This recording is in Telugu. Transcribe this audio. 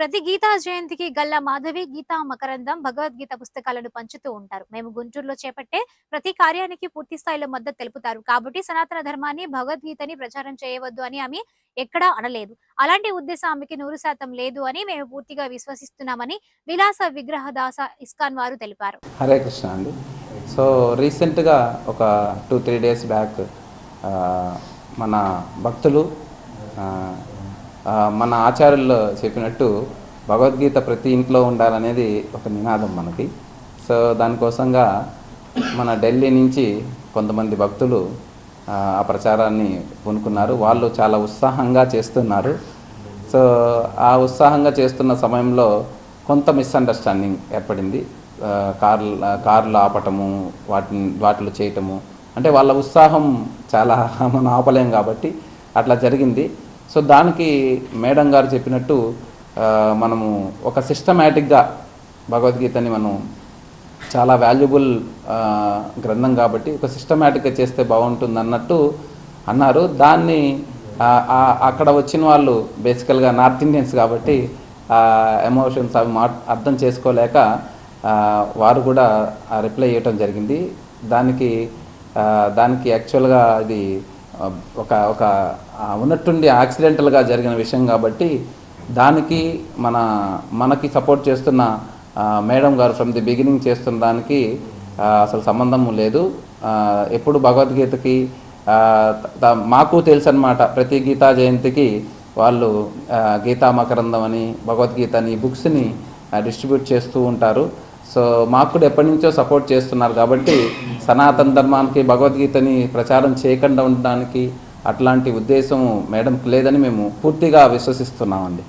ప్రతి గీతా జయంతికి గల్లా మాధవి గీతా మకరందం భగవద్గీత పుస్తకాలను పంచుతూ ఉంటారు. మేము గుంటూరులో చేపట్టే ప్రతి కార్యానికి పూర్తి స్థాయిలో మద్దతు తెలుపుతారు. కాబట్టి సనాతన ధర్మాన్ని భగవద్గీతని ప్రచారం చేయవద్దు అని ఆమె ఎక్కడా అనలేదు. అలాంటి ఉద్దేశం ఆమెకి నూరు శాతం లేదు అని మేము పూర్తిగా విశ్వసిస్తున్నామని విలాస విగ్రహదాస ఇస్కాన్ వారు తెలిపారు. హరే కృష్ణ అండి. సో రీసెంట్గా ఒక టూ త్రీ డేస్ బ్యాక్ మన భక్తులు మన ఆచార్యులు చెప్పినట్టు భగవద్గీత ప్రతి ఇంట్లో ఉండాలనేది ఒక నినాదం మనకి. సో దానికోసంగా మన ఢిల్లీ నుంచి కొంతమంది భక్తులు ఆ, ప్రచారాన్ని పూనుకున్నారు. వాళ్ళు చాలా ఉత్సాహంగా చేస్తున్నారు. సో ఆ ఉత్సాహంగా చేస్తున్న సమయంలో కొంత మిస్అండర్స్టాండింగ్ ఏర్పడింది. కార్లు కార్లు ఆపటము వాటిని వాటిలో చేయటము. అంటే వాళ్ళ ఉత్సాహం చాలా మనం ఆపలేం కాబట్టి అట్లా జరిగింది. సో దానికి మేడం గారు చెప్పినట్టు మనము ఒక సిస్టమేటిక్గా భగవద్గీతని మనం చాలా వాల్యుబుల్ గ్రంథం కాబట్టి ఒక సిస్టమేటిక్గా చేస్తే బాగుంటుంది అన్నట్టు అన్నారు. దాన్ని అక్కడ వచ్చిన వాళ్ళు బేసికల్గా నార్త్ ఇండియన్స్ కాబట్టి ఎమోషన్స్ అవి మా అర్థం చేసుకోలేక వారు కూడా రిప్లై చేయటం జరిగింది. దానికి దానికి యాక్చువల్గా ఇది ఒక ఒక ఉన్నట్టుండి యాక్సిడెంటల్గా జరిగిన విషయం కాబట్టి దానికి మన మనకి సపోర్ట్ చేస్తున్న మేడం గారు ఫ్రమ్ ది బిగినింగ్ చేస్తున్న దానికి అసలు సంబంధం లేదు. ఎప్పుడు భగవద్గీతకి మాకు తెలుసు అనమాట ప్రతి గీతా జయంతికి వాళ్ళు గీతా మకరందం అని భగవద్గీత అని బుక్స్ని డిస్ట్రిబ్యూట్ చేస్తూ ఉంటారు. సో మాకు కూడా ఎప్పటి నుంచో సపోర్ట్ చేస్తున్నారు కాబట్టి సనాతన ధర్మానికి భగవద్గీతని ప్రచారం చేయకుండా ఉండడానికి అట్లాంటి ఉద్దేశం మేడంకి లేదని మేము పూర్తిగా విశ్వసిస్తున్నామండి.